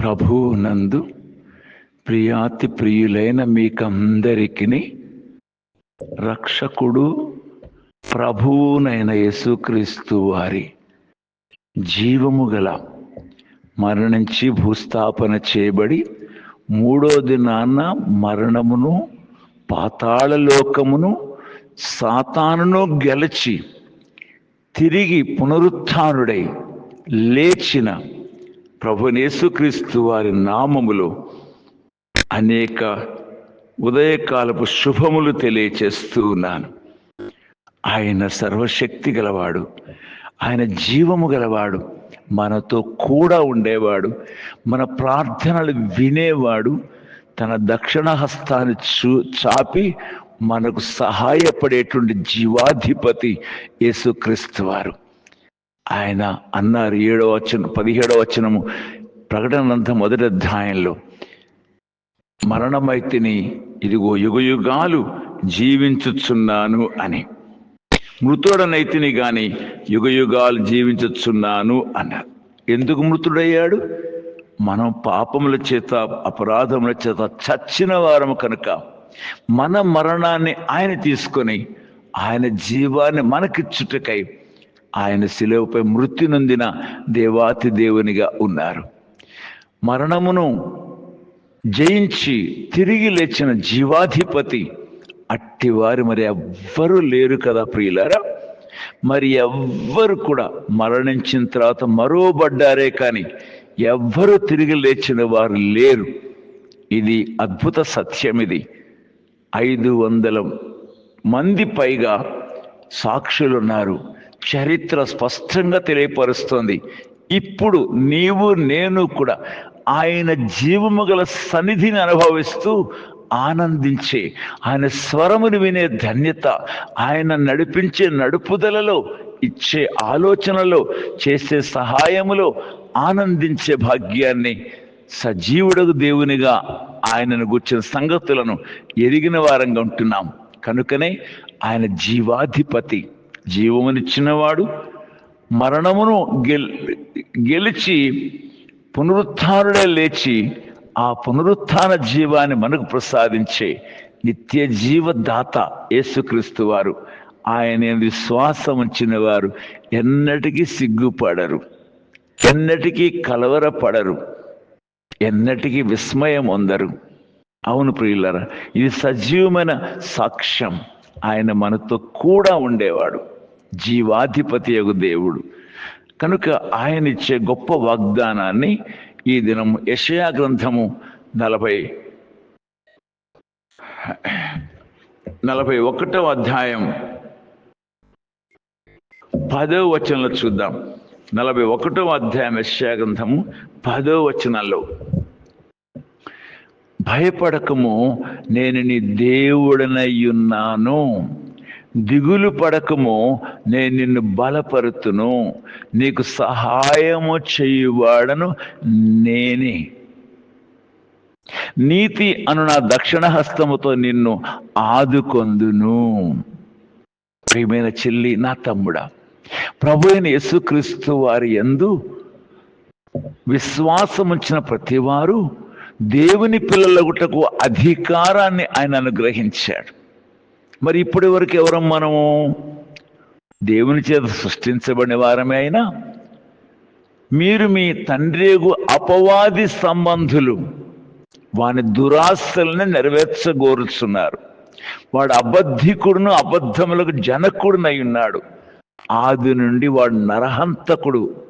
ప్రభువు నందు ప్రియాతి ప్రియులైన మీకందరికీ రక్షకుడు ప్రభువునైన యేసుక్రీస్తు వారి జీవము గల మరణించి భూస్థాపన చేయబడి మూడో దినాన మరణమును పాతాళ లోకమును సాతానును గెలిచి తిరిగి పునరుత్డై లేచిన ప్రభునేసుక్రీస్తు వారి నామములో అనేక ఉదయకాలపు శుభములు తెలియచేస్తూ ఉన్నాను. ఆయన సర్వశక్తి గలవాడు ఆయన జీవము గలవాడు మనతో కూడా ఉండేవాడు మన ప్రార్థనలు వినేవాడు తన దక్షిణ హస్తాన్ని చూ చాపి మనకు సహాయపడేటువంటి జీవాధిపతి యేసుక్రీస్తు వారు. ఆయన అన్నారు ఏడవ వచనం పదిహేడవ వచనము ప్రకటనంత మొదటి అధ్యాయంలో మరణమైతిని ఇదిగో యుగయుగాలు జీవించుచున్నాను అని. మృతుడనైతిని గాని యుగయుగాలు జీవించుచున్నాను అన్నారు. ఎందుకు మృతుడయ్యాడు? మనం పాపముల చేత అపరాధముల చేత చచ్చిన వారము కనుక మన మరణాన్ని ఆయన తీసుకొని ఆయన జీవాన్ని మనకిచ్చుటకై ఆయన శిలువపై మృత్యు నొందిన దేవాతి దేవునిగా ఉన్నారు. మరణమును జయించి తిరిగి లేచిన జీవాధిపతి అట్టివారు మరి ఎవ్వరూ లేరు కదా ప్రియులారా. మరి ఎవ్వరు కూడా మరణించిన తర్వాత మరోబడ్డారే కానీ ఎవ్వరు తిరిగి లేచిన వారు లేరు. ఇది అద్భుత సత్యం ఇది. ఐదు వందల మంది పైగా సాక్షులు ఉన్నారు చరిత్ర స్పష్టంగా తెలియపరుస్తోంది. ఇప్పుడు నీవు నేను కూడా ఆయన జీవము గల సన్నిధిని అనుభవిస్తూ ఆనందించే ఆయన స్వరమును వినే ధన్యత ఆయన నడిపించే నడుపుదలలో ఇచ్చే ఆలోచనలో చేసే సహాయములో ఆనందించే భాగ్యాన్ని సజీవుడకు దేవునిగా ఆయనను గుర్చిన సంగతులను ఎరిగిన వారంగా ఉంటున్నాం. కనుకనే ఆయన జీవాధిపతి. జీవమునిచ్చినవాడు మరణమును గెల్ గెలిచి పునరుత్డే లేచి ఆ పునరుత్న జీవాన్ని మనకు ప్రసాదించే నిత్య జీవదాత యేసుక్రీస్తు వారు. ఆయన విశ్వాసం ఉంచిన వారు ఎన్నటికీ సిగ్గుపడరు ఎన్నటికీ కలవరపడరు ఎన్నటికీ విస్మయం అందరు అవును ప్రియులరా ఇది సజీవమైన సాక్ష్యం. ఆయన మనతో కూడా ఉండేవాడు జీవాధిపతి యొక్క దేవుడు. కనుక ఆయన ఇచ్చే గొప్ప వాగ్దానాన్ని ఈ దినం యషయా గ్రంథము నలభై నలభై ఒకటవ అధ్యాయం పదో వచనంలో చూద్దాం. నలభై ఒకటవ అధ్యాయం యషయా గ్రంథము పదో వచనంలో. భయపడకము నేను నీ దేవుడనయ్యున్నాను. దిగులు పడకము నేను నిన్ను బలపరుతును. నీకు సహాయము చేయువాడను నేనే. నీతి అను నా దక్షిణ హస్తముతో నిన్ను ఆదుకొందును. ప్రియమైన చెల్లి నా తమ్ముడా ప్రభు అయిన యేసుక్రీస్తు వారి ఎందు విశ్వాసముంచిన ప్రతివారు దేవుని పిల్లలగుటకు అధికారాన్ని ఆయన అనుగ్రహించాడు. మరి ఇప్పటి వరకు ఎవరం మనము? దేవుని చేత సృష్టించబడిన వారమే అయినా మీరు మీ తండ్రిగు అపవాది సంబంధులు వాని దురాశల్ని నెరవేర్చగోరుచున్నారు. వాడు అబద్ధికుడును అబద్ధములకు జనకుడునై ఉన్నాడు. ఆది నుండి వాడు నరహంతకుడు.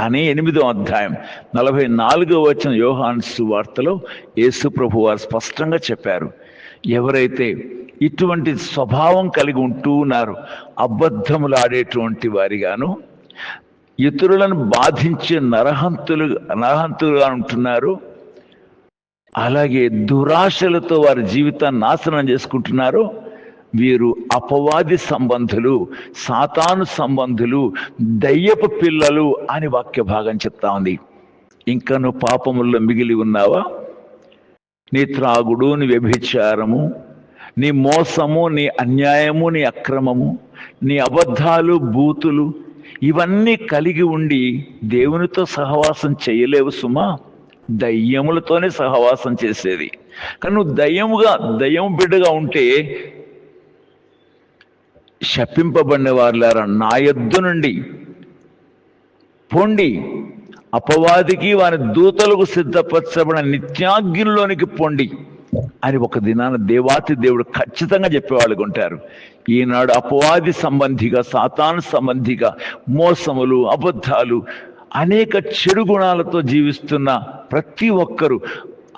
అనే ఎనిమిదో అధ్యాయం. నలభై నాలుగో వచ్చిన యోహాన్ సువార్తలో యేసుప్రభు వారు స్పష్టంగా చెప్పారు. ఎవరైతే ఇటువంటి స్వభావం కలిగి ఉంటూ ఉన్నారు అబద్ధములాడేటువంటి వారిగాను ఇతరులను బాధించే నరహంతులు నరహంతులుగా ఉంటున్నారు అలాగే దురాశలతో వారి జీవితాన్ని నాశనం చేసుకుంటున్నారు వీరు అపవాది సంబంధులు సాతాను సంబంధులు దయ్యపు పిల్లలు అని వాక్య భాగం చెప్తా ఉంది. ఇంకా నువ్వు పాపముల్లో మిగిలి ఉన్నావా? నీ త్రాగుడు నీ వ్యభిచారము నీ మోసము నీ అన్యాయము నీ అక్రమము నీ అబద్ధాలు బూతులు ఇవన్నీ కలిగి ఉండి దేవునితో సహవాసం చేయలేవు సుమా. దయ్యములతోనే సహవాసం చేసేది. కానీ నువ్వు దయ్యముగా దయ్యం బిడ్డగా ఉంటే శపింపబడిన వారులారా నా ఎద్దు నుండి పొండి. అపవాదికి వారి దూతలకు సిద్ధపరచబడిన నిత్యాగ్నిలోనికి పొండి అని ఒక దినాన దేవాతి దేవుడు ఖచ్చితంగా చెప్పేవాళ్ళు ఉంటారు. ఈనాడు అపవాది సంబంధిగా సాతాను సంబంధిగా మోసములు అబద్ధాలు అనేక చెడు గుణాలతో జీవిస్తున్న ప్రతి ఒక్కరూ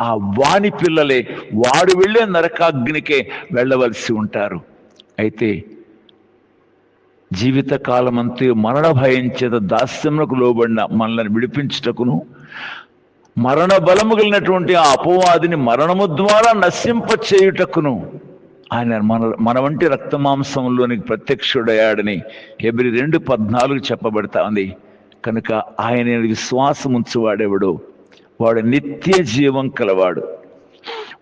ఆ వాణి పిల్లలే వాడు వెళ్ళే నరకాగ్నికే వెళ్ళవలసి ఉంటారు. అయితే జీవితకాలమంతా మరణ భయం చేత దాస్యములకు లోబడిన మనల్ని విడిపించుటకును మరణ బలము కలిగినటువంటి ఆ అపవాదిని మరణము ద్వారా నశింప చేయుటకును ఆయన మన మన వంటి రక్తమాంసంలోనికి ప్రత్యక్షుడయ్యాడని ఎబ్రి రెండు పద్నాలుగు చెప్పబడతా ఉంది. కనుక ఆయన విశ్వాసం ఉంచువాడెవడు వాడు నిత్య జీవం కలవాడు.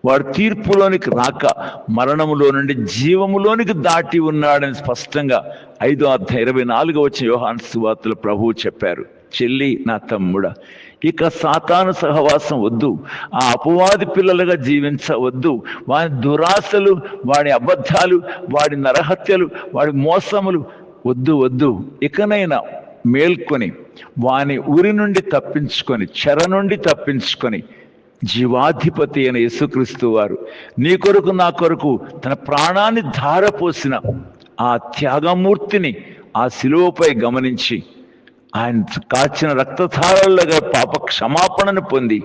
వాడు తీర్పులోనికి రాక మరణములో నుండి జీవములోనికి దాటి ఉన్నాడని స్పష్టంగా ఐదో అర్థం ఇరవై నాలుగు వచ్చిన యోహాన్ సువార్తలు ప్రభువు చెప్పారు. చెల్లి నా తమ్ముడా ఇక సాతాను సహవాసం వద్దు ఆ అపవాది పిల్లలుగా జీవించవద్దు. వాని దురాశలు వాడి అబద్ధాలు వాడి నరహత్యలు వాడి మోసములు వద్దు వద్దు. ఇకనైనా మేల్కొని వాని ఊరి నుండి తప్పించుకొని చెర నుండి తప్పించుకొని జీవాధిపతి అయిన యేసుక్రీస్తు వారు నీ కొరకు నా కొరకు తన ప్రాణాన్ని ధారపోసిన ఆ త్యాగమూర్తిని ఆ శిలువపై గమనించి ఆయన కాచిన రక్తధారలుగా పాప క్షమాపణను పొంది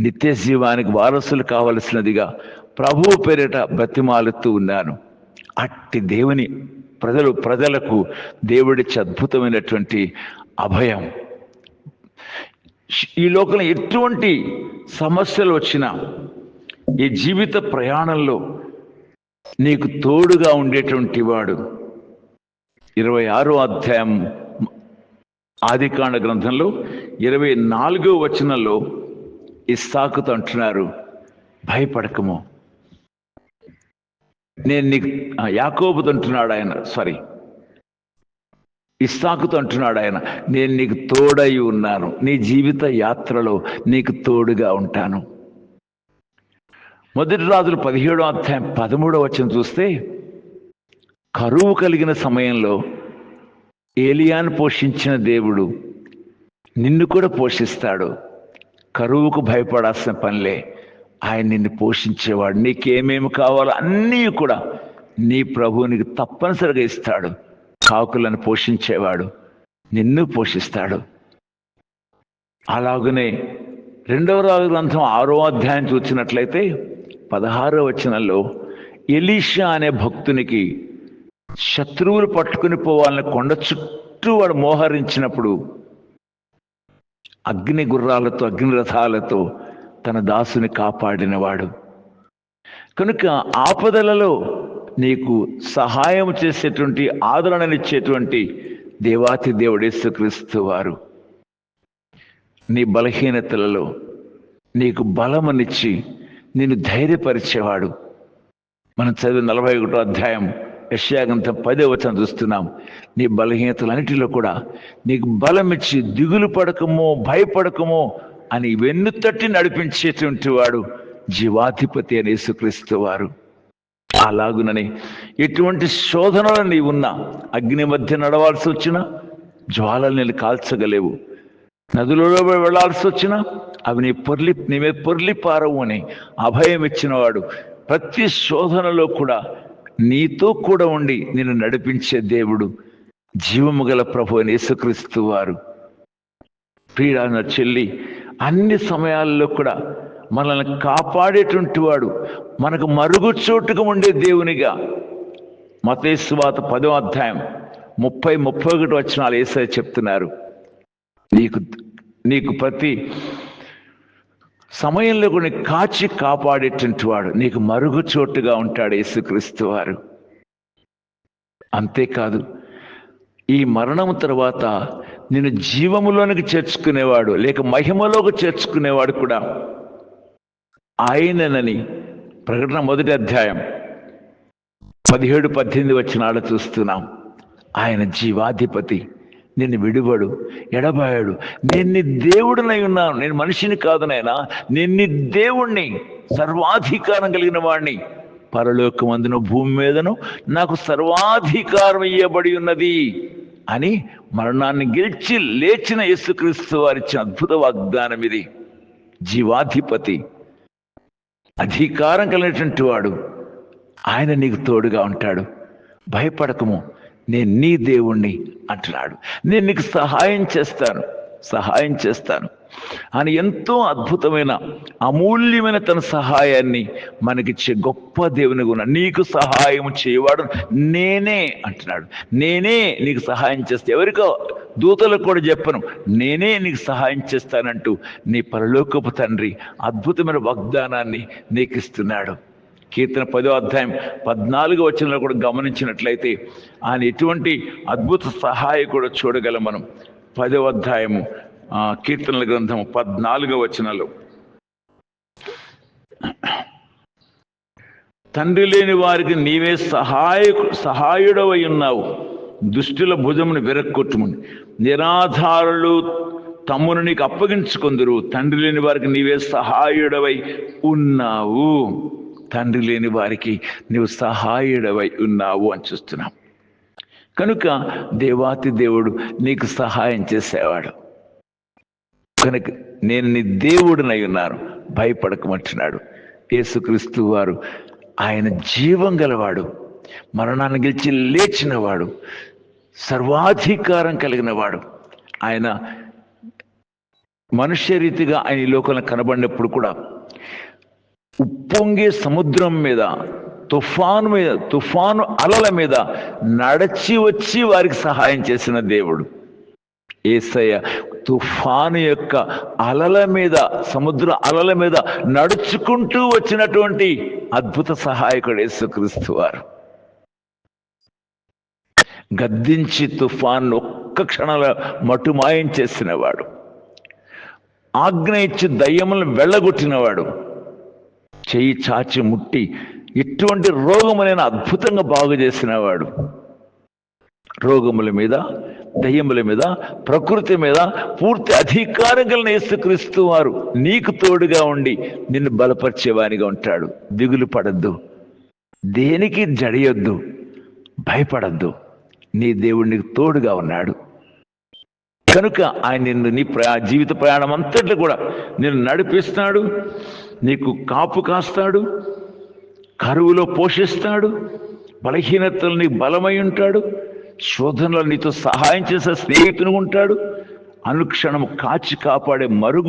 నిత్య జీవానికి వారసులు కావలసినదిగా ప్రభువు పేరిట బ్రతిమాలుతూ ఉన్నాను. అట్టి దేవుని ప్రజలు ప్రజలకు దేవుడిచ్చే అద్భుతమైనటువంటి అభయం. ఈ లోకంలో ఎటువంటి సమస్యలు వచ్చినా ఈ జీవిత ప్రయాణంలో నీకు తోడుగా ఉండేటువంటి వాడు. ఇరవై ఆరో అధ్యాయం ఆదికాండ గ్రంథంలో ఇరవై నాలుగో వచనంలో ఇస్సాకుతో అంటున్నారు భయపడకము. నేను నీకు యాకోబుతో అంటున్నాడు ఆయన సారీ ఇస్సాకుతో అంటున్నాడు ఆయన నేను నీకు తోడై ఉన్నాను. నీ జీవిత యాత్రలో నీకు తోడుగా ఉంటాను. మొదటి రాజులు పదిహేడో అధ్యాయం పదమూడో వచ్చిన చూస్తే కరువు కలిగిన సమయంలో ఏలియాను పోషించిన దేవుడు నిన్ను కూడా పోషిస్తాడు. కరువుకు భయపడాల్సిన పనిలే. ఆయన నిన్ను పోషించేవాడు. నీకేమేమి కావాలో అన్నీ కూడా నీ ప్రభువు నీకు తప్పనిసరిగా ఇస్తాడు. కాకులను పోషించేవాడు. నిన్ను పోషిస్తాడు. అలాగనే రెండవ రాజు గ్రంథం ఆరో అధ్యాయం చూసినట్లయితే పదహారో వచనంలో ఎలీషా అనే భక్తునికి శత్రువులు పట్టుకుని పోవాలని కొండ చుట్టూ వాడు మోహరించినప్పుడు అగ్ని గుర్రాలతో అగ్ని రథాలతో తన దాసుని కాపాడినవాడు. కనుక ఆపదలలో నీకు సహాయం చేసేటువంటి ఆదరణనిచ్చేటువంటి దేవాతి దేవుడేసుక్రీస్తు వారు. నీ బలహీనతలలో నీకు బలమనిచ్చి నిన్ను ధైర్యపరిచేవాడు. మనం చదివిన నలభై ఒకటో అధ్యాయం యశాగంతం పదే వచనం చూస్తున్నాం. నీ బలహీనతలన్నిటిలో కూడా నీకు బలమిచ్చి దిగులు పడకమో భయపడకమో అని వెన్నుతట్టి నడిపించేటువంటి వాడు జీవాధిపతి అని యేసుక్రీస్తు వారు. అలాగునని ఎటువంటి శోధనలు నీవున్నా అగ్ని మధ్య నడవాల్సి వచ్చినా జ్వాలలు నేను కాల్చగలేవు. నదులలో వెళ్ళాల్సి వచ్చినా అవి నీ పొర్లి నీ మీద పొర్లి పారవు అని అభయం ఇచ్చినవాడు ప్రతి శోధనలో కూడా నీతో కూడా ఉండి నిన్ను నడిపించే దేవుడు జీవము గల ప్రభు అని యేసుక్రీస్తు వారు. ప్రియుడాన చెల్లి అన్ని సమయాల్లో కూడా మనల్ని కాపాడేటువంటి వాడు మనకు మరుగు చోటుగా ఉండే దేవునిగా. మతేశ్వాత పదో అధ్యాయం ముప్పై ముప్పై ఒకటి వచ్చినాలు వేసే చెప్తున్నారు. నీకు నీకు ప్రతి సమయంలో కూడా కాచి కాపాడేటువంటి వాడు నీకు మరుగు చోటుగా ఉంటాడు యేసుక్రీస్తు వారు. అంతేకాదు ఈ మరణం తర్వాత నేను జీవములోనికి చేర్చుకునేవాడు లేక మహిమలోకి చేర్చుకునేవాడు కూడా. ఆయననని ప్రకటన మొదటి అధ్యాయం పదిహేడు పద్దెనిమిది వచ్చిన చూస్తున్నాం. ఆయన జీవాధిపతి నిన్ను విడుబడు ఎడబాయాడు. నేను దేవుడినై ఉన్నాను. నేను మనిషిని కాదు నాయనా. దేవుణ్ణి సర్వాధికారం కలిగిన వాడిని పరలోకమందును భూమి మీదను నాకు సర్వాధికారం ఇయ్యబడి ఉన్నది అని మరణాన్ని గెలిచి లేచిన యేసుక్రీస్తు వారిచ్చిన అద్భుత వాగ్దానం ఇది జీవాధిపతి అధికారం కలిగినటువంటి వాడు. ఆయన నీకు తోడుగా ఉంటాడు. భయపడకము. నేను నీ దేవుణ్ణి అంటున్నాడు. నేను నీకు సహాయం చేస్తాను. సహాయం చేస్తాను. ఆయన ఎంతో అద్భుతమైన అమూల్యమైన తన సహాయాన్ని మనకిచ్చే గొప్ప దేవుని గుణ. నీకు సహాయం చేయవాడు నేనే అంటున్నాడు. నేనే నీకు సహాయం చేస్తే. ఎవరికో దూతలకు కూడా చెప్పను. నేనే నీకు సహాయం చేస్తానంటూ నీ పరలోకపు తండ్రి అద్భుతమైన వాగ్దానాన్ని నీకు ఇస్తున్నాడు కీర్తన పదో అధ్యాయం పద్నాలుగు వచనంలో కూడా గమనించినట్లయితే ఆయన ఎటువంటి అద్భుత సహాయకుడు చూడగలం మనం. పదో అధ్యాయము కీర్తనల గ్రంథము పద్నాలుగో వచనాలు. తండ్రి లేని వారికి నీవే సహాయకు సహాయుడవై ఉన్నావు. దుష్టుల భుజమును విరక్కొట్టుమని నిరాధారులు తమ్మును నీకు అప్పగించుకుందరు. తండ్రి లేని వారికి నీవే సహాయుడవై ఉన్నావు. తండ్రి లేని వారికి నీవు సహాయుడవై ఉన్నావు అని చూస్తున్నాం. కనుక దేవాతి దేవుడు నీకు సహాయం చేసేవాడు. కనుక నేను నీ దేవుడినై ఉన్నాను. భయపడకమంటున్నాడు. యేసుక్రీస్తు వారు ఆయన జీవం గలవాడు మరణాన్ని గెలిచి లేచినవాడు సర్వాధికారం కలిగిన వాడు ఆయన మనుష్య రీతిగా ఆయన ఈ లోకంలో కనబడినప్పుడు కూడా ఉప్పొంగే సముద్రం మీద తుఫాను మీద తుఫాను అలల మీద నడచి వచ్చి వారికి సహాయం చేసిన దేవుడు. ఏసయ్య తుఫాను యొక్క అలల మీద సముద్ర అలల మీద నడుచుకుంటూ వచ్చినటువంటి అద్భుత సహాయకుడు యేసుక్రీస్తు వారు. గద్దించి తుఫాను ఒక్క క్షణంలో మటుమాయం చేసినవాడు. ఆజ్ఞ ఇచ్చి దయ్యములను వెళ్ళగొట్టినవాడు. చెయ్యి చాచి ముట్టి ఇటువంటి రోగములైన అద్భుతంగా బాగు చేసినవాడు. రోగముల మీద దయ్యముల మీద ప్రకృతి మీద పూర్తి అధికారం కలిగిన యేసుక్రీస్తు వారు నీకు తోడుగా ఉండి నిన్ను బలపరిచేవానిగా ఉంటాడు. దిగులు పడద్దు. దేనికి జడియొద్దు. భయపడద్దు. నీ దేవుడు నీకు తోడుగా ఉన్నాడు. కనుక ఆయన నిన్ను నీ ప్రయా జీవిత ప్రయాణం అంతట్లో కూడా నిన్ను నడిపిస్తాడు. నీకు కాపు కాస్తాడు. కరువులో పోషిస్తాడు. బలహీనతలు నీకు బలమై ఉంటాడు. శోధనలో నీతో సహాయం చేసే స్నేహితుని ఉంటాడు. అనుక్షణం కాచి కాపాడే మరుగు